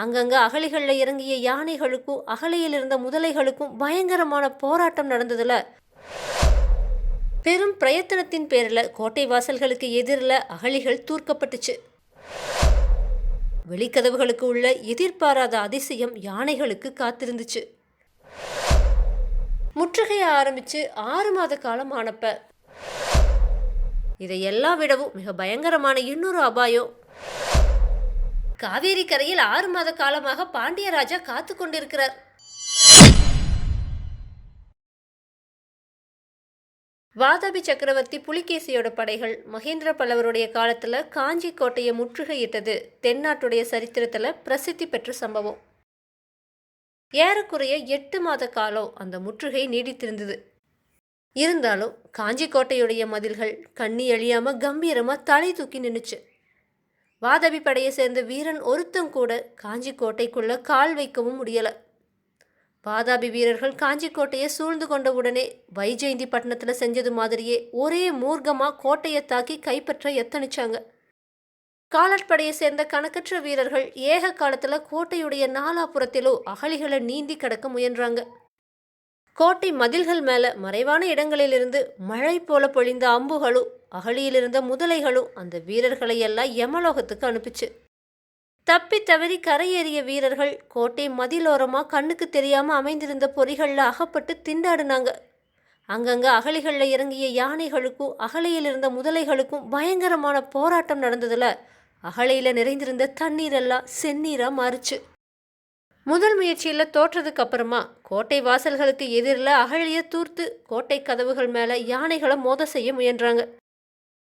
அங்கங்கே அகழிகளில் இறங்கிய யானைகளுக்கும் அகழியில் இருந்த முதலைகளுக்கும் பயங்கரமான போராட்டம் நடந்ததுல. பெரும் பிரயத்தனத்தின் பேரில் கோட்டை வாசல்களுக்கு எதிரில் அகழிகள் தூர்க்கப்பட்டுச்சு. வெளிக்கதவுகளுக்கு உள்ள எதிர்பாராத அதிசயம் யானைகளுக்கு காத்திருந்துச்சு. முற்றுகைய ஆரம்பிச்சு ஆறு மாத காலம் ஆனப்ப. இதை எல்லா விடவும் மிக பயங்கரமான இன்னொரு அபாயம். காவேரி கரையில் ஆறு மாத காலமாக பாண்டியராஜா காத்து கொண்டிருக்கிறார். வாதாபி சக்கரவர்த்தி புலிகேசியோட படைகள் மகேந்திர பல்லவருடைய காலத்துல காஞ்சி கோட்டையை முற்றுகையிட்டது. தென்னாட்டுடைய சரித்திரத்துல பிரசித்தி பெற்ற சம்பவம். ஏறக்குறைய எட்டு மாத காலம் அந்த முற்றுகை நீடித்திருந்தது. இருந்தாலும் காஞ்சி கோட்டையுடைய மதில்கள் கண்ணி அழியாம கம்பீரமா தலை தூக்கி நின்றுச்சு வாதபி படையை சேர்ந்த வீரன் ஒருத்தம் கூட காஞ்சி கோட்டைக்குள்ள கால் வைக்கவும் முடியலை. வாதாபி வீரர்கள் காஞ்சி கோட்டையை சூழ்ந்து கொண்ட உடனே வைஜெயந்தி பட்டணத்தில் செஞ்சது மாதிரியே ஒரே மூர்க்கமாக கோட்டையை தாக்கி கைப்பற்ற எத்தனிச்சாங்க. காலாட்படையை சேர்ந்த கணக்கற்ற வீரர்கள் ஏக காலத்தில் கோட்டையுடைய நாலாபுறத்திலோ அகழிகளை நீந்தி கடக்க முயன்றாங்க. கோட்டை மதில்கள் மேலே மறைவான இடங்களிலிருந்து மழை போல பொழிந்த அம்புகளும் அகழியிலிருந்த முதலைகளும் அந்த வீரர்களை எல்லாம் யமலோகத்துக்கு அனுப்பிச்சு. தப்பி தவறி கரையேறிய வீரர்கள் கோட்டை மதிலோரமாக கண்ணுக்கு தெரியாமல் அமைந்திருந்த பொறிகளில் அகப்பட்டு திண்டாடினாங்க. அங்கங்கே அகழிகளில் இறங்கிய யானைகளுக்கும் அகழியில் இருந்த முதலைகளுக்கும் பயங்கரமான போராட்டம் நடந்ததில் அகழியில் நிறைந்திருந்த தண்ணீரெல்லாம் செந்நீராக மாறுச்சு. முதல் முயற்சியில் தோற்றதுக்கு அப்புறமா கோட்டை வாசல்களுக்கு எதிரில் அகழியை தூர்த்து கோட்டை கதவுகள் மேலே யானைகளை மோத செய்ய முயன்றாங்க.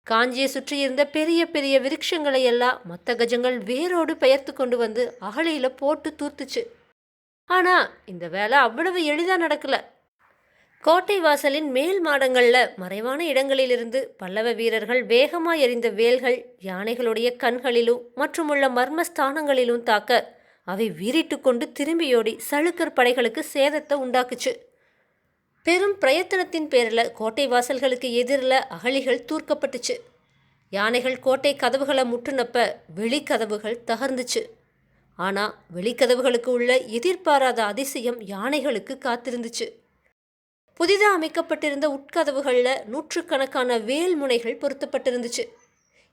காஞ்சியை சுற்றி இருந்த பெரிய பெரிய விருட்சங்களை எல்லாம் மொத்த கஜங்கள் வேரோடு பெயர்த்து கொண்டு வந்து அகழியில் போட்டு தூர்த்துச்சு ஆனா இந்த வேலை அவ்வளவு எளிதாக நடக்கல. கோட்டை வாசலின் மேல் மாடங்களில் மறைவான இடங்களிலிருந்து பல்லவ வீரர்கள் வேகமாக எறிந்த வேல்கள் யானைகளுடைய கண்களிலும் மற்றும் உள்ள மர்மஸ்தானங்களிலும் தாக்க அவை வீறிட்டு கொண்டு திரும்பியோடி சளுக்கர் படைகளுக்கு சேதத்தை உண்டாக்குச்சு. பெரும் பிரயத்தனத்தின் பேரில் கோட்டை வாசல்களுக்கு எதிரில் அகழிகள் தூர்க்கப்பட்டுச்சு. யானைகள் கோட்டை கதவுகளை முட்டுனப்ப வெளிக்கதவுகள் தகர்ந்துச்சு. ஆனால் வெளிக்கதவுகளுக்கு உள்ள எதிர்பாராத அதிசயம் யானைகளுக்கு காத்திருந்துச்சு. புதிதாக அமைக்கப்பட்டிருந்த உட்கதவுகளில் நூற்றுக்கணக்கான வேல் முனைகள் பொருத்தப்பட்டிருந்துச்சு.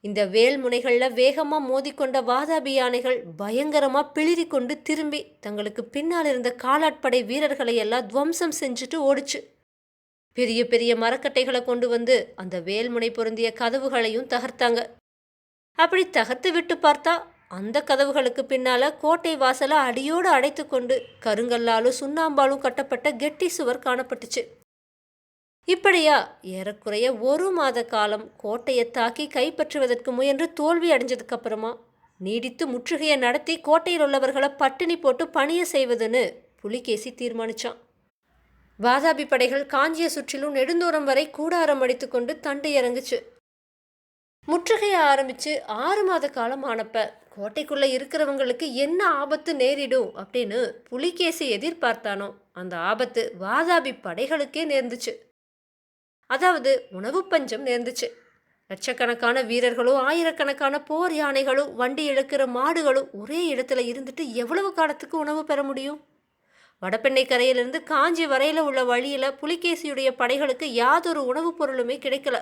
இந்த வேல் முனைகளில் வேகமாக மோதிக்கொண்ட வாதாபி யானைகள் பயங்கரமாக பிளிரி கொண்டு திரும்பி தங்களுக்கு பின்னால் இருந்த காலாட்படை வீரர்களை எல்லாம் துவம்சம் செஞ்சுட்டு ஓடிச்சு. பெரிய பெரிய மரக்கட்டைகளை கொண்டு வந்து அந்த வேல்முனை பொருந்திய கதவுகளையும் தகர்த்தாங்க. அப்படி தகர்த்து விட்டு பார்த்தா அந்த கதவுகளுக்கு பின்னால கோட்டை வாசலை அடியோடு அடைத்து கொண்டு கருங்கல்லாலும் சுண்ணாம்பாலும் கட்டப்பட்ட கெட்டி சுவர் காணப்பட்டுச்சு. இப்படியா? ஏறக்குறைய ஒரு மாத காலம் கோட்டையை தாக்கி கைப்பற்றுவதற்கு முயன்று தோல்வி அடைஞ்சதுக்கப்புறமா? நீடித்து முற்றுகையை நடத்தி கோட்டையில் உள்ளவர்களை பட்டினி போட்டு பணியை செய்வதுன்னு புலிகேசி தீர்மானிச்சான். வாதாபி படைகள் காஞ்சிய சுற்றிலும் நெடுந்தூரம் வரை கூடாரம் அடித்து கொண்டு இறங்குச்சு. முற்றுகையை ஆரம்பித்து ஆறு மாத காலம் ஆனப்ப கோட்டைக்குள்ளே இருக்கிறவங்களுக்கு என்ன ஆபத்து நேரிடும் அப்படின்னு புலிகேசி எதிர்பார்த்தானோ அந்த ஆபத்து வாதாபி படைகளுக்கே நேர்ந்துச்சு. அதாவது உணவு பஞ்சம் நேர்ந்துச்சு. லட்சக்கணக்கான வீரர்களும் ஆயிரக்கணக்கான போர் யானைகளும் வண்டி இழுக்கிற மாடுகளும் ஒரே இடத்துல இருந்துட்டு எவ்வளவு காலத்துக்கு உணவு பெற முடியும்? வடபெண்ணை கரையிலிருந்து காஞ்சி வரையில் உள்ள வழியில் புலிகேசியுடைய படைகளுக்கு யாதொரு உணவுப் பொருளுமே கிடைக்கல.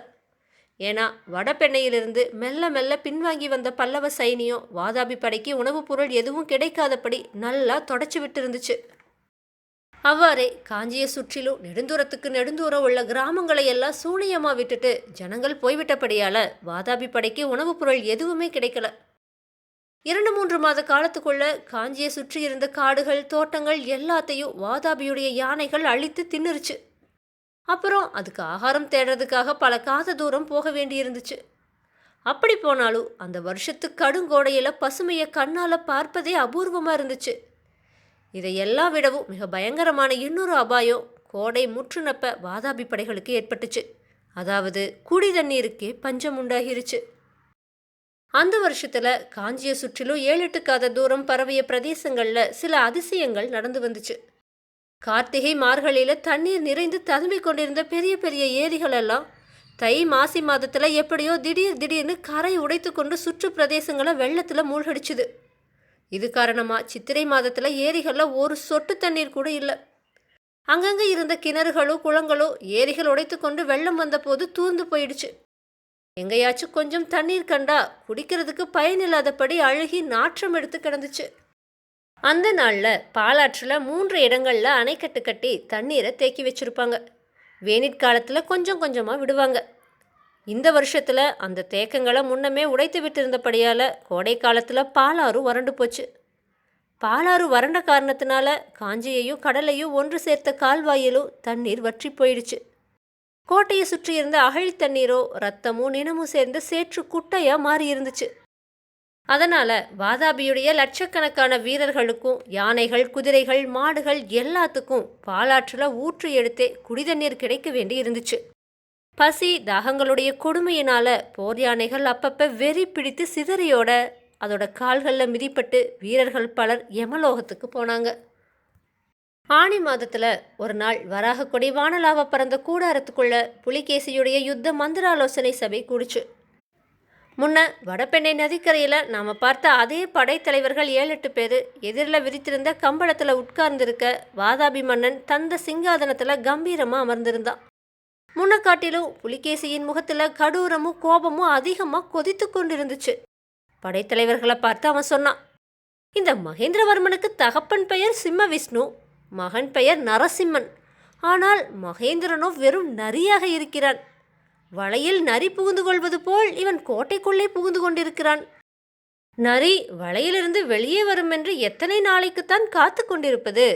ஏன்னா வடபெண்ணையிலிருந்து மெல்ல மெல்ல பின்வாங்கி வந்த பல்லவ சைனியம் வாதாபி படைக்கு உணவுப் பொருள் எதுவும் கிடைக்காதபடி நல்லா தொடச்சி விட்டு இருந்துச்சு அவ்வாறே காஞ்சியை சுற்றிலும் நெடுந்தூரத்துக்கு நெடுந்தூரம் உள்ள கிராமங்களை எல்லாம் சூனியமாக விட்டுட்டு ஜனங்கள் போய்விட்டபடியால் வாதாபி படைக்கு உணவுப் பொருள் எதுவுமே கிடைக்கல. இரண்டு மூன்று மாத காலத்துக்குள்ள காஞ்சியை சுற்றி இருந்த காடுகள் தோட்டங்கள் எல்லாத்தையும் வாதாபியுடைய யானைகள் அழித்து தின்னுருச்சு. அப்புறம் அதுக்கு ஆகாரம் தேடுறதுக்காக பல காத தூரம் போக வேண்டியிருந்துச்சு. அப்படி போனாலும் அந்த வருஷத்து கடுங்கோடையில் பசுமையை கண்ணால் பார்ப்பதே அபூர்வமாக இருந்துச்சு. இதையெல்லாம் விடவும் மிக பயங்கரமான இன்னொரு அபாயம் கோடை முற்றுநப்ப வாதாபி படைகளுக்கு ஏற்பட்டுச்சு. அதாவது குடி தண்ணீருக்கே பஞ்சம் உண்டாகிருச்சு. அந்த வருஷத்தில் காஞ்சியை சுற்றிலும் ஏழு எட்டு காத தூரம் பரவிய பிரதேசங்களில் சில அதிசயங்கள் நடந்து வந்துச்சு. கார்த்திகை மார்கழியில் தண்ணீர் நிறைந்து ததும்பிக் கொண்டிருந்த பெரிய பெரிய ஏரிகளெல்லாம் தை மாசி மாதத்தில் எப்படியோ திடீர் திடீர்னு கரை உடைத்து கொண்டு சுற்று பிரதேசங்களை வெள்ளத்தில் மூழ்கடிச்சுது. இது காரணமாக சித்திரை மாதத்தில் ஏரிகளில் ஒரு சொட்டு தண்ணீர் கூட இல்லை. அங்கங்கே இருந்த கிணறுகளோ குளங்களோ ஏரிகள் உடைத்து கொண்டு வெள்ளம் வந்தபோது தூர்ந்து போயிடுச்சு. எங்கேயாச்சும் கொஞ்சம் தண்ணீர் கண்டா குடிக்கிறதுக்கு பயனில்லாதபடி அழுகி நாற்றம் எடுத்து கிடந்துச்சு. அந்த நாளில் பாலாற்றில் மூன்று இடங்களில் அணைக்கட்டு கட்டி தண்ணீரை தேக்கி வச்சுருப்பாங்க. வேனிற் காலத்தில் கொஞ்சம் கொஞ்சமாக விடுவாங்க. இந்த வருஷத்தில் அந்த தேக்கங்களை முன்னமே உடைத்து விட்டிருந்தபடியால் கோடை காலத்தில் பாலாறு வறண்டு போச்சு. பாலாறு வறண்ட காரணத்தினால காஞ்சியையும் கடலையும் ஒன்று சேர்த்த கால்வாயிலும் தண்ணீர் வற்றி போயிடுச்சு. கோட்டையை சுற்றி இருந்த அகழி தண்ணீரோ ரத்தமும் நினமும் சேர்ந்து சேற்று குட்டையா மாறி இருந்துச்சு. அதனால வாதாபியுடைய லட்சக்கணக்கான வீரர்களுக்கும் யானைகள் குதிரைகள் மாடுகள் எல்லாத்துக்கும் பாலாற்றில் ஊற்று எடுத்தே குடிதண்ணீர் கிடைக்க வேண்டி இருந்துச்சு. பசி தாகங்களுடைய கொடுமையினால் போர் யானைகள் அப்பப்போ வெறி பிடித்து சிதறியோட அதோட கால்களில் மிதிப்பட்டு வீரர்கள் பலர் யமலோகத்துக்கு போனாங்க. ஆணி மாதத்தில் ஒரு நாள் வராக கொடி வானலாவ பறந்த கூடாரத்துக்குள்ள புலிகேசியுடைய யுத்த மந்திராலோசனை சபை கூடுச்சு. முன்ன வடபெண்ணை நதிக்கரையில் நாம் பார்த்த அதே படைத்தலைவர்கள் ஏழு எட்டு பேர் எதிரில் விரித்திருந்த கம்பளத்தில் உட்கார்ந்திருக்க வாதாபி மன்னன் தந்த சிங்காதனத்தில் கம்பீரமாக அமர்ந்திருந்தான். முன்ன காட்டிலும் புலிகேசியின் முகத்தில் கடூரமும் கோபமும் அதிகமாக கொதித்து கொண்டிருந்துச்சு. படைத்தலைவர்களை பார்த்து அவன் சொன்னான் இந்த மகேந்திரவர்மனுக்கு தகப்பன் பெயர் சிம்ம விஷ்ணு மகன் பெயர் நரசிம்மன். ஆனால் மகேந்திரனோ வெறும் நரியாக இருக்கிறான். வலையில் நரி புகுந்து கொள்வது போல் இவன் கோட்டைக்குள்ளே புகுந்து கொண்டிருக்கிறான். நரி வலையிலிருந்து வெளியே வரும் என்று எத்தனை நாளைக்குத்தான் காத்து கொண்டிருப்பது?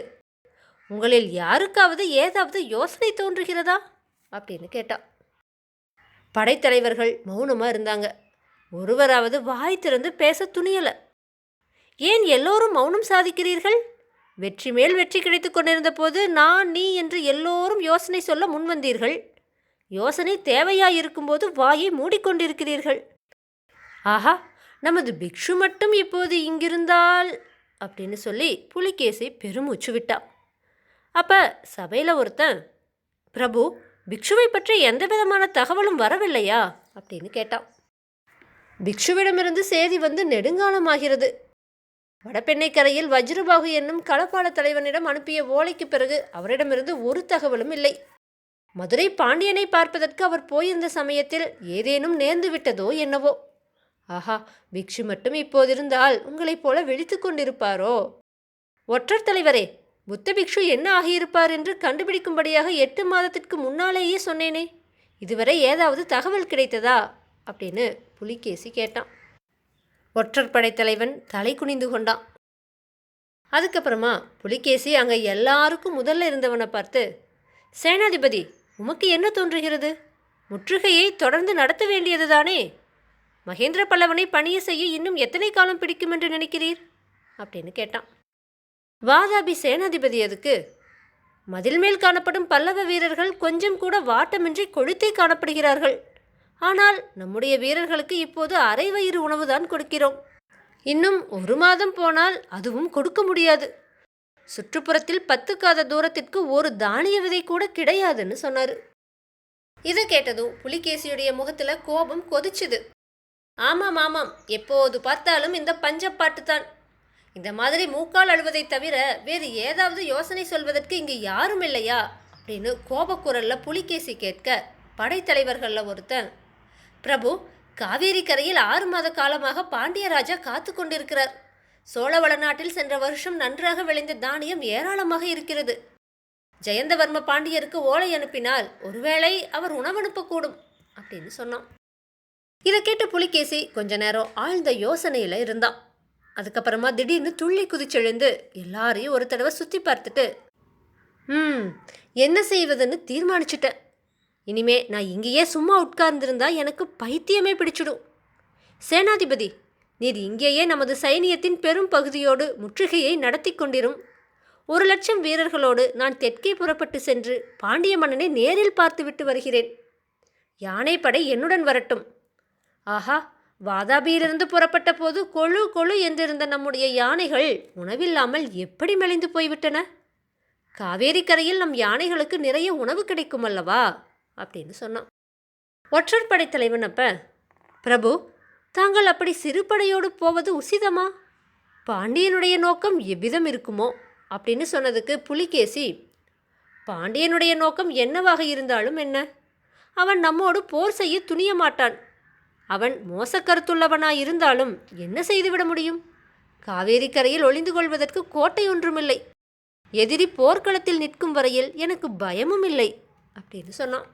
உங்களில் யாருக்காவது ஏதாவது யோசனை தோன்றுகிறதா? அப்படின்னு கேட்டான் படைத்தலைவர்கள் மௌனமாக இருந்தாங்க. ஒருவராவது வாய் திறந்து பேச துணியலை. ஏன் எல்லோரும் மௌனம் சாதிக்கிறீர்கள்? வெற்றி மேல் வெற்றி கிடைத்து கொண்டிருந்த போது நான் நீ என்று எல்லோரும் யோசனை சொல்ல முன்வந்தீர்கள் யோசனை தேவையாயிருக்கும்போது வாயை மூடிக்கொண்டிருக்கிறீர்கள். ஆஹா நமது பிக்ஷு மட்டும் இப்போது இங்கிருந்தால் அப்படின்னு சொல்லி புலிகேசி பெருமூச்சு விட்டான் அப்போ சபையில் ஒருத்தன் பிரபு பிக்ஷுவை பற்றி எந்த விதமான தகவலும் வரவில்லையா? அப்படின்னு கேட்டான். பிக்ஷுவிடமிருந்து செய்தி வந்து நெடுங்காலமாகிறது. வடபெண்ணை கரையில் வஜ்ரபாகு என்னும் களப்பாள தலைவனிடம் அனுப்பிய ஓலைக்கு பிறகு அவரிடமிருந்து ஒரு தகவலும் இல்லை. மதுரை பாண்டியனை பார்ப்பதற்கு அவர் போயிருந்த சமயத்தில் ஏதேனும் நேர்ந்து விட்டதோ என்னவோ? ஆஹா பிக்ஷு மட்டும் இப்போதிருந்தால் உங்களைப் போல விழித்து கொண்டிருப்பாரோ? ஒற்றர் தலைவரே புத்த பிக்ஷு என்ன ஆகியிருப்பார் என்று கண்டுபிடிக்கும்படியாக எட்டு மாதத்திற்கு முன்னாலேயே சொன்னேனே. இதுவரை ஏதாவது தகவல் கிடைத்ததா? அப்படின்னு புலிகேசி கேட்டான். ஒற்றர் படைத்தலைவன் தலை குனிந்து கொண்டான். அதுக்கப்புறமா புலிகேசி அங்கே எல்லாருக்கும் முதல்ல இருந்தவனை பார்த்து சேனாதிபதி உமக்கு என்ன தோன்றுகிறது? முற்றுகையை தொடர்ந்து நடத்த வேண்டியதுதானே மகேந்திர பல்லவனை பணிய செய்ய இன்னும் எத்தனை காலம் பிடிக்கும் என்று நினைக்கிறீர்? அப்படின்னு கேட்டான். வாதாபி சேனாதிபதி அதுக்கு மதில் மேல் காணப்படும் பல்லவ வீரர்கள் கொஞ்சம் கூட வாட்டமின்றி கொழுத்தே காணப்படுகிறார்கள். ஆனால் நம்முடைய வீரர்களுக்கு இப்போது அரை வயிறு உணவுதான் கொடுக்கிறோம். இன்னும் ஒரு மாதம் போனால் அதுவும் கொடுக்க முடியாது. சுற்றுப்புறத்தில் பத்து காத தூரத்திற்கு ஒரு தானிய விதை கூட கிடையாதுன்னு சொன்னார். இதை கேட்டதும் புலிகேசியுடைய முகத்துல கோபம் கொதிச்சுது. ஆமாம் ஆமாம். எப்போது பார்த்தாலும் இந்த பஞ்சப்பாட்டு தான். இந்த மாதிரி மூக்கால் அழுவதை தவிர வேறு ஏதாவது யோசனை சொல்வதற்கு இங்கு யாரும் இல்லையா? அப்படின்னு கோபக்குரல்ல புலிகேசி கேட்க படைத்தலைவர்களில் ஒருத்தன் பிரபு காவேரி கரையில் ஆறு மாத காலமாக பாண்டியராஜா காத்து கொண்டிருக்கிறார். சோழவள நாட்டில் சென்ற வருஷம் நன்றாக விளைந்த தானியம் ஏராளமாக இருக்கிறது. ஜெயந்தவர்ம பாண்டியருக்கு ஓலை அனுப்பினால் ஒருவேளை அவர் உணவு அனுப்பக்கூடும் அப்படின்னு சொன்னான். இதை கேட்ட புலிகேசி கொஞ்ச நேரம் ஆழ்ந்த யோசனையில் இருந்தான். அதுக்கப்புறமா திடீர்னு துள்ளி குதிச்செழுந்து எல்லாரையும் ஒரு தடவை சுற்றி பார்த்துட்டு ம் என்ன செய்வதுன்னு தீர்மானிச்சிட்டேன். இனிமே நான் இங்கேயே சும்மா உட்கார்ந்திருந்தா எனக்கு பைத்தியமே பிடிச்சிடும். சேனாதிபதி நீர் இங்கேயே நமது சைனியத்தின் பெரும் பகுதியோடு முற்றுகையை நடத்தி கொண்டிரும். ஒரு லட்சம் வீரர்களோடு நான் தெற்கே புறப்பட்டு சென்று பாண்டிய மன்னனை நேரில் பார்த்துவிட்டு வருகிறேன். யானைப்படை என்னுடன் வரட்டும். ஆஹா வாதாபியிலிருந்து புறப்பட்ட போது கொழு கொழு என்றிருந்த நம்முடைய யானைகள் உணவில்லாமல் எப்படி மெலிந்து போய்விட்டன? காவேரி கரையில் நம் யானைகளுக்கு நிறைய உணவு கிடைக்கும் அல்லவா? அப்படின்னு சொன்னான். ஒற்றர் படைத்தலைவன் அப்ப பிரபு தாங்கள் அப்படி சிறுபடையோடு போவது உசிதமா? பாண்டியனுடைய நோக்கம் எவ்விதம் இருக்குமோ? அப்படின்னு சொன்னதுக்கு புலிகேசி பாண்டியனுடைய நோக்கம் என்னவாக இருந்தாலும் என்ன? அவன் நம்மோடு போர் செய்ய துணிய மாட்டான் அவன் மோசக்கருத்துள்ளவனாய் இருந்தாலும் என்ன செய்துவிட முடியும்? காவேரி கரையில் ஒளிந்து கொள்வதற்கு கோட்டை ஒன்றுமில்லை. எதிரி போர்க்களத்தில் நிற்கும் வரையில் எனக்கு பயமும் இல்லை அப்படின்னு சொன்னான்.